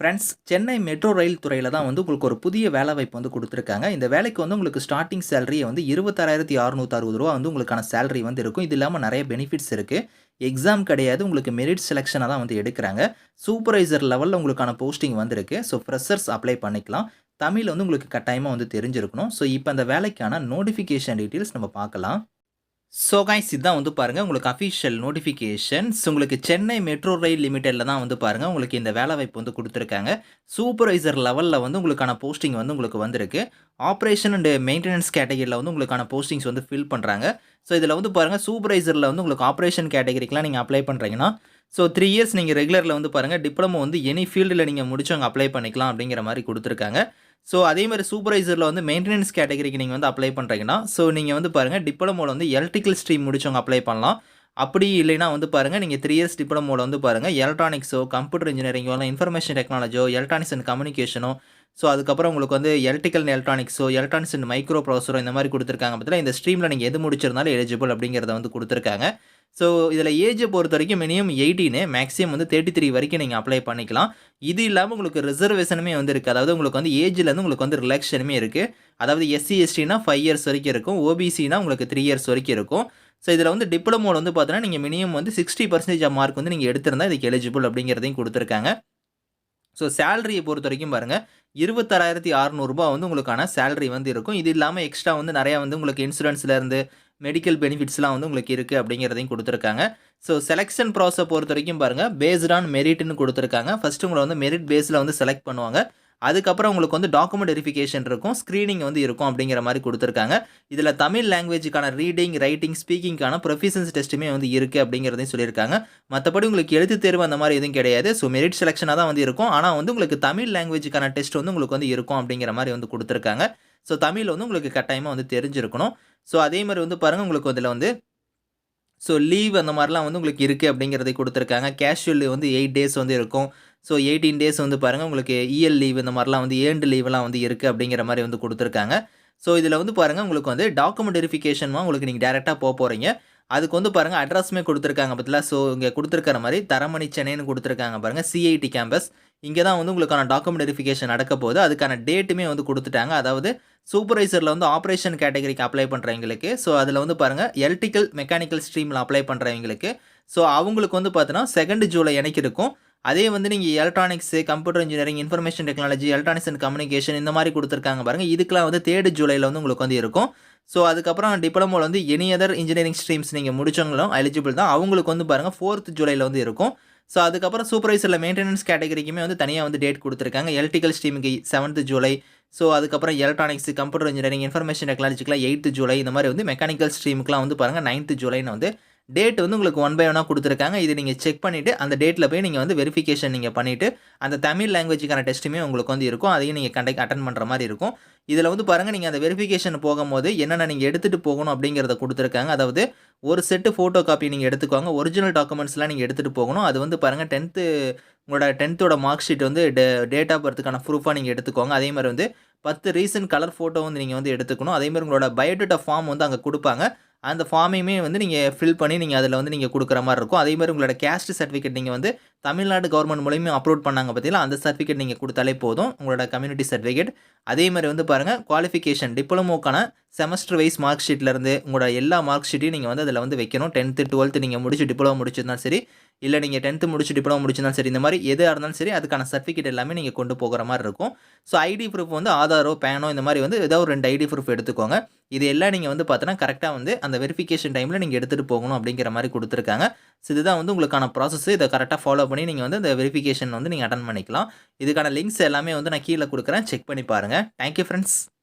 Friends Chennai metro rail துறையில் தான் வந்து உங்களுக்கு ஒரு புதிய வேலைவாய்ப்பு வந்து கொடுத்துருக்காங்க இந்த வேலைக்கு வந்து உங்களுக்கு ஸ்டார்ட்டிங் சேலரியை வந்து ரூ. 26,660 வந்து உங்களுக்கான சேலரி வந்து இருக்கும். இது இல்லாமல் நிறைய பெனிஃபிட்ஸ் இருக்குது எக்ஸாம் கிடையாது. உங்களுக்கு மெரிட் செலெக்ஷனாக தான் வந்து எடுக்கிறாங்க சூப்பர்வைசர் லெவலில் உங்களுக்கான போஸ்டிங் வந்திருக்கு. ஸோ ஃப்ரெஷர்ஸ் அப்ளை பண்ணிக்கலாம். தமிழ் வந்து உங்களுக்கு கட்டாயமாக வந்து தெரிஞ்சிருக்கணும். ஸோ இப்போ அந்த வேலைக்கான நோட்டிஃபிகேஷன் டீட்டெயில்ஸ் நம்ம பார்க்கலாம். ஸோ கைஸ் இதுதான் வந்து பாருங்கள் உங்களுக்கு அஃபிஷியல் நோட்டிஃபிகேஷன்ஸ் உங்களுக்கு சென்னை மெட்ரோ ரயில் லிமிட்டெடில் தான் வந்து பாருங்கள் உங்களுக்கு இந்த வேலைவாய்ப்பு வந்து கொடுத்துருக்காங்க. சூப்பர்வைசர் லெவலில் வந்து உங்களுக்கான போஸ்டிங் வந்து உங்களுக்கு வந்திருக்கு. ஆப்ரேஷன் அண்ட் மெயின்டெனன்ஸ் கேட்டகரியில் வந்து உங்களுக்கான போஸ்டிங்ஸ் வந்து ஃபில் பண்ணுறாங்க ஸோ இதில் வந்து பாருங்கள் சூப்பர்வைசரில் வந்து உங்களுக்கு ஆப்ரேஷன் கேட்டகரிக்கெலாம் நீங்கள் அப்ளை பண்ணுறீங்கன்னா ஸோ த்ரீ இயர்ஸ் நீங்கள் ரெகுலரில் வந்து பாருங்கள் டிப்ளமோ வந்து எனி ஃபீல்டில் நீங்கள் முடிச்சு முடிச்சவங்க அப்ளை பண்ணிக்கலாம் அப்படிங்கிற மாதிரி கொடுத்துருக்காங்க. ஸோ அதே மாதிரி சூப்பர்வைசரில் வந்து மெயின்டெனன்ஸ் கேட்டகரிக்கு நீங்கள் வந்து அப்ளை பண்ணுறீங்கன்னா ஸோ நீங்கள் வந்து பாருங்கள் டிப்ளமோவில் வந்து எலக்ட்ரிக்கல் ஸ்ட்ரீம் முடிச்சவங்க அப்ளை பண்ணலாம். அப்படி இல்லைன்னா வந்து பாருங்க நீங்கள் த்ரீ இயர்ஸ் டிப்ளமோவில் வந்து பாருங்க எலக்ட்ரானிக்ஸோ, கம்ப்யூட்டர் இன்ஜினியரிங்கோ, இல்லை இன்ஃபர்மேஷன் டெக்னாலஜியோ, எலக்ட்ரானிக்ஸ் அண்ட் கம்யூனிகேஷனோ, ஸோ அதுக்கப்புறம் உங்களுக்கு வந்து எலக்ட்ரிக்கல் அண்ட் எலக்ட்ரானிக்ஸோ, எலக்ட்ரானிக்ஸ் அண்ட் மைக்ரோ ப்ராசரோ இந்த மாதிரி கொடுத்துருக்காங்க பாத்தீங்களா, இந்த ஸ்ட்ரீமில் நீங்கள் எது முடிச்சிருந்தாலும் எலிஜிபிள் அப்படிங்கிறத வந்து கொடுத்துருக்காங்க ஸோ இதில் ஏஜை பொறுத்த வரைக்கும் மினிமம் 18 மேக்ஸிமம் வந்து 33 வரைக்கும் நீங்கள் அப்ளை பண்ணிக்கலாம். இது இல்லாமல் உங்களுக்கு ரிசர்வேஷனுமே வந்து இருக்குது அதாவது உங்களுக்கு வந்து ஏஜ்லேருந்து உங்களுக்கு வந்து ரிலாக்ஷனுமே இருக்குது அதாவது எஸ்சி, எஸ்டினா ஃபைவ் இயர்ஸ் வரைக்கும் இருக்கும். ஓபிசினா உங்களுக்கு த்ரீ இயர்ஸ் வரைக்கும் இருக்கும். ஸோ இதில் வந்து டிப்ளமோல வந்து பார்த்தீங்கன்னா, நீங்கள் மினிமம் வந்து 60% ஆஃப் மார்க் வந்து நீங்கள் எடுத்திருந்தால் இதுக்கு எலிஜிபிள் அப்படிங்கிறதையும் கொடுத்துருக்காங்க ஸோ சேலரியை பொறுத்த வரைக்கும் பாருங்கள் இருபத்தாறாயிரத்தி அறநூறுபா வந்து உங்களுக்கான சேலரி வந்து இருக்கும். இது இல்லாமல் எக்ஸ்ட்ரா வந்து நிறையா வந்து உங்களுக்கு இன்சூரன்ஸ்லேருந்து மெடிக்கல் பெனிஃபிட்ஸ்லாம் வந்து உங்களுக்கு இருக்குது அப்படிங்கிறதையும் கொடுத்துருக்காங்க ஸோ செலக்ஷன் ப்ராசஸ் பொறுத்தவரைக்கும் பாருங்கள் பேஸ்ட் ஆன் மெரிட்னு கொடுத்துருக்காங்க ஃபஸ்ட்டு உங்களை வந்து மெரிட் பேஸில் வந்து செலக்ட் பண்ணுவாங்க. அதுக்கப்புறம் உங்களுக்கு வந்து டாக்குமெண்ட் வெரிஃபிகேஷன் இருக்கும். ஸ்க்ரீனிங் வந்து இருக்கும் அப்படிங்கிற மாதிரி கொடுத்துருக்காங்க இதில் தமிழ் லாங்குவேஜுக்கான ரீடிங், ரைட்டிங், ஸ்பீக்கிங்கான ப்ரொஃபிஷன்ஸ் டெஸ்ட்டுமே வந்து இருக்குது அப்படிங்கிறதையும் சொல்லியிருக்காங்க. மற்றபடி உங்களுக்கு எழுத்துத் தேர்வு அந்த மாதிரி எதுவும் கிடையாது. ஸோ மெரிட் செலெக்ஷனாக தான் வந்து இருக்கும். ஆனால் வந்து உங்களுக்கு தமிழ் லாங்குவேஜுக்கான டெஸ்ட் வந்து உங்களுக்கு வந்து இருக்கும் அப்படிங்கிற மாதிரி வந்து கொடுத்துருக்காங்க ஸோ தமிழ் வந்து உங்களுக்கு கட்டாயமாக வந்து தெரிஞ்சிருக்கணும். ஸோ அதே மாதிரி வந்து பாருங்கள் உங்களுக்கு அதில் வந்து ஸோ லீவ் அந்த மாதிரிலாம் வந்து உங்களுக்கு இருக்குது அப்படிங்கிறதையும் கொடுத்துருக்காங்க கேஷுவல் வந்து எயிட் டேஸ் வந்து இருக்கும். ஸோ 18 டேஸ் வந்து பாருங்கள் உங்களுக்கு இஎல் லீவ் இந்த மாதிரிலாம் வந்து ஏண்டு லீவ்லாம் வந்து இருக்குது அப்படிங்கிற மாதிரி வந்து கொடுத்துருக்காங்க ஸோ இதில் வந்து பாருங்க உங்களுக்கு வந்து டாக்குமெண்ட் வெரிஃபிகேஷன்மா உங்களுக்கு நீங்கள் டேரெக்டாக போக போகிறீங்க அதுக்கு வந்து பாருங்கள் அட்ரஸுமே கொடுத்துருக்காங்க பாத்தீங்களா, ஸோ இங்கே கொடுத்துருக்கிற மாதிரி தரமணி சென்னைன்னு கொடுத்துருக்காங்க பாருங்கள் சிஐடி கேம்பஸ். இங்கே தான் வந்து உங்களுக்கான டாக்குமெண்ட் வெரிஃபிகேஷன் நடக்க போகுது. அதுக்கான டேட்டுமே வந்து கொடுத்துட்டாங்க அதாவது சூப்பர்வைசரில் வந்து ஆப்ரேஷன் கேட்டகரிக்கு அப்ளை பண்ணுறவங்களுக்கு ஸோ அதில் வந்து பாருங்க எலக்ட்ரிக்கல், மெக்கானிக்கல் ஸ்ட்ரீமில் அப்ளை பண்ணுறவங்களுக்கு ஸோ அவங்களுக்கு வந்து பார்த்தீங்கன்னா செகண்ட் ஜூலை எனக்கு இருக்கும். அதே வந்து நீங்கள் electronics, computer engineering, information technology, electronics and communication இந்த மாதிரி கொடுத்துருக்காங்க பாருங்க. இதுக்கெலாம் வந்து 3 ஜூலையில் வந்து உங்களுக்கு வந்து இருக்கும். ஸோ அதுக்கப்புறம் டிப்ளமோவில் வந்து எனி அதர் இன்ஜினியரிங் ஸ்ட்ரீம்ஸ் நீங்கள் முடிச்சவங்களும் எலிஜிபிள் தான். அவங்களுக்கு வந்து பாருங்க 4த் ஜூலைல வந்து இருக்கும். ஸோ அதுக்கப்புறம் சூப்பர்வைசரில் மெயின்டனன்ஸ் கேட்டகரிக்குமே வந்து தனியாக வந்து டேட் கொடுத்துருக்காங்க எலக்ட்ரிக்கல் ஸ்ட்ரீமுக்கு செவன்த் ஜூலை. ஸோ அதுக்கப்புறம் எலக்ட்ரானிக்ஸ், கம்ப்யூட்டர் இன்ஜினியரிங், இன்ஃபர்மேஷன் டெக்னாலஜிக்கெலாம் எயித்து ஜூலை. இந்த மாதிரி வந்து மெக்கானிக்கல் ஸ்ட்ரீமுக்குலாம் வந்து பாருங்கள் நைன்த் ஜூலைன்னு வந்து டேட் வந்து உங்களுக்கு ஒன் பை ஒன்னாக கொடுத்துருக்காங்க இது நீங்கள் செக் பண்ணிவிட்டு அந்த டேட்டில் போய் நீங்கள் வந்து வெரிஃபிகேஷன் நீங்கள் பண்ணிவிட்டு அந்த தமிழ் லாங்குவேஜுக்கான டெஸ்ட்டுமே உங்களுக்கு வந்து இருக்கும். அதையும் நீங்கள் கண்டக்ட் அட்டன் பண்ணுற மாதிரி இருக்கும். இதில் வந்து பாருங்கள் நீங்கள் அந்த வெரிஃபிகேஷன் போகும்போது என்னென்ன நீங்கள் எடுத்துகிட்டு போகணும் அப்படிங்கிறத கொடுத்துருக்காங்க அதாவது ஒரு செட்டு ஃபோட்டோ காப்பி நீங்கள் எடுத்துக்கோங்க. ஒரிஜினல் டாக்குமெண்ட்ஸ்லாம் நீங்கள் எடுத்துகிட்டு போகணும். அது வந்து பாருங்கள் டென்த்து உங்களோட 10த்தோட மார்க் ஷீட் வந்து டே டேட் ஆஃப் பர்த்துக்கான ப்ரூஃபாக நீங்கள் எடுத்துக்கோங்க. அதே மாதிரி வந்து 10 ரீசன்ட் கலர் ஃபோட்டோ வந்து நீங்கள் வந்து எடுத்துக்கணும். அதே மாரி உங்களோட பயோடேட்டா ஃபார்ம் வந்து அங்கே கொடுப்பாங்க அந்த ஃபார்மையுமே வந்து நீங்கள் ஃபில் பண்ணி நீங்கள் அதில் வந்து நீங்கள் கொடுக்குற மாதிரி இருக்கும். அதே மாதிரி உங்களோட கேஸ்ட் சர்டிஃபிகேட் நீங்கள் வந்து தமிழ்நாடு கவர்மெண்ட் மூலியமே அப்லோட் பண்ணாங்க பார்த்தீங்களா அந்த சர்டிஃபிகேட் நீங்கள் கொடுத்தாலே போதும். உங்களோட கம்யூனிட்டி சர்டிஃபிகேட். அதே மாதிரி வந்து பாருங்க குவாலிஃபிகேஷன் டிப்ளமோக்கான செமஸ்டர் வைஸ் மார்க் ஷீட்லேருந்து உங்களோட எல்லா மார்க் ஷீட்டையும் நீங்கள் வந்து அதில் வந்து வைக்கணும். டென்த்து டுவெல்த்து நீங்கள் முடிச்சு டிப்ளமோ முடிச்சிருந்தாலும் சரி, இல்லை நீங்கள் டென்த்து முடிச்சு டிப்ளமோ முடிச்சிருந்தாலும் சரி, இந்த மாதிரி எதாக இருந்தாலும் சரி அதுக்கான சர்டிஃபிகேட் எல்லாமே நீங்கள் கொண்டு போகிற மாதிரி இருக்கும். ஸோ ஐடி ப்ரூஃப் வந்து ஆதாரோ, பேனோ இந்த மாதிரி வந்து ஏதோ ஒரு ரெண்டு ஐடி ப்ரூஃப் எடுத்துக்கோங்க. இது எல்லாம் நீங்கள் வந்து பார்த்தீங்கன்னா கரெக்டாக வந்து அந்த வெரிஃபிகேஷன் டைமில் நீங்கள் எடுத்துகிட்டு போகணும் அப்படிங்கிற மாதிரி கொடுத்துருக்காங்க ஸோ இதுதான் வந்து உங்களுக்கான ப்ராசஸ். இதை கரெக்டாக ஃபாலோ பண்ணி நீங்கள் வந்து இந்த வெரிஃபிகேஷன் வந்து நீங்கள் அட்டன் பண்ணிக்கலாம். இதுக்கான லிங்க்ஸ் எல்லாமே வந்து நான் கீழே கொடுக்குறேன் செக் பண்ணி பாருங்க. Thank you